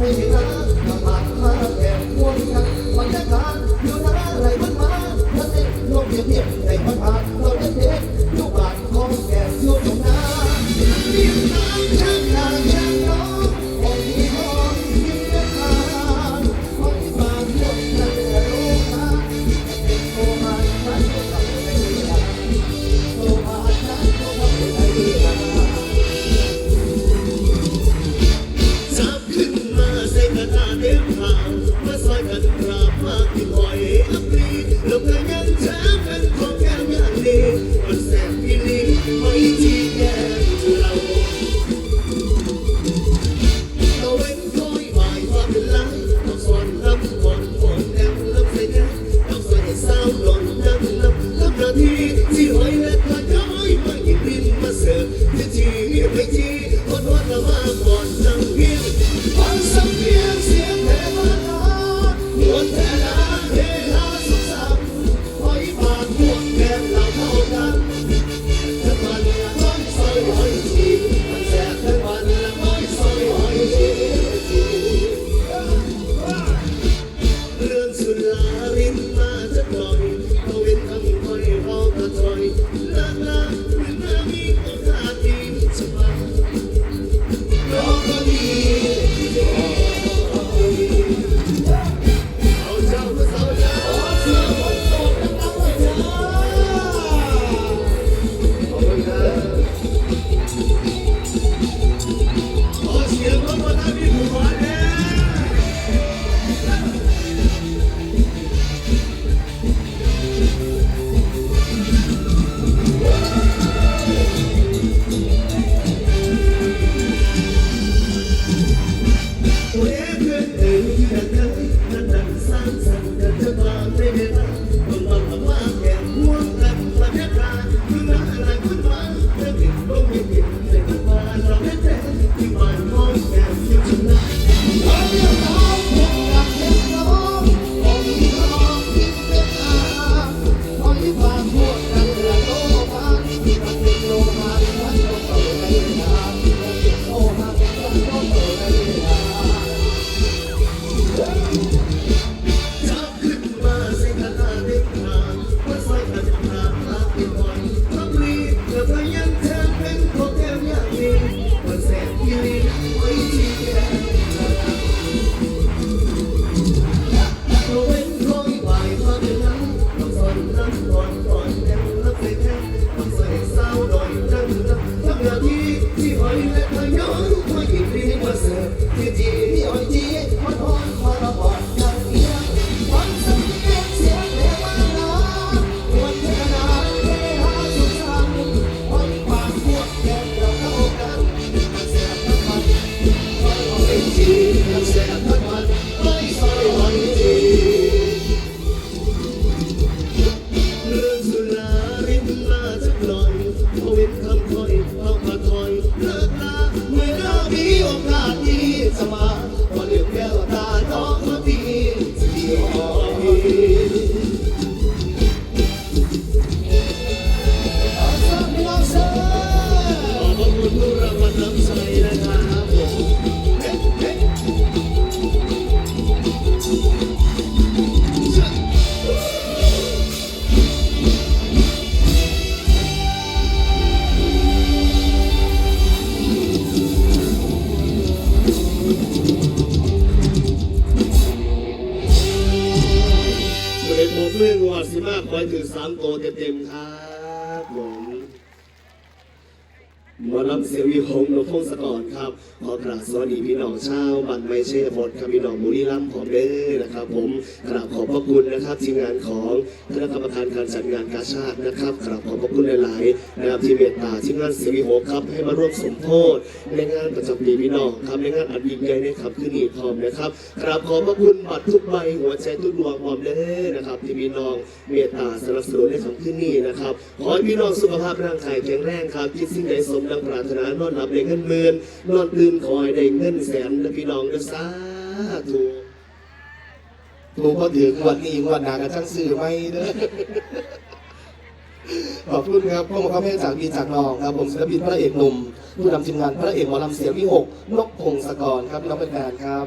Baju. 100%. อ ผมเรื่องวัดสิมากคอยถือสามโตเต็มๆครับผม หมอลำเสียงวิหงส์นกพงศกรครับ ขอกราบสวัสดีพี่น้องชาวบ้านไม่เช่บดครับพี่น้องบุรีรัมย์ผมเด้อนะครับ ผมกราบขอบพระคุณนะครับ ทีมงานของคณะกรรมการการจัดงานกาชาตินะครับกราบขอบพระคุณหลายๆนะครับที่เมตตาทีมงานเสียงวิหงครับให้มาร่วมสมโพธในงานประจำปีพี่น้องครับในงานอันยิ่งใหญ่ในครับขึ้นอีกพร้อมนะครับกราบขอบพระคุณบัตรทุกใบหัวใจทุกดวงพร้อมเด้อนะครับที่พี่น้องเมตตาสนับสนุนในคำขึ้นนี้นะครับขอให้พี่น้องสุขภาพร่างกายแข็งแรงครับคิดสิ่งใดสมดังปรารถนานอนหลับได้เงินหมื่นนอนตื่นคอยได้เงินแสนนะพี่น้องเด้อสาธุถูกพอถือวันนี้วันหนากันช่างสื่อไม่เด้อขอบคุณครับพ่อมาครับแม่จากพี่จากน้องครับผมศิลปินพระเอกหนุ่มผู้นำทีมงานพระเอกหมอลำเสียงวิหกนกพงศกรครับน้องเป็นแฟนครับ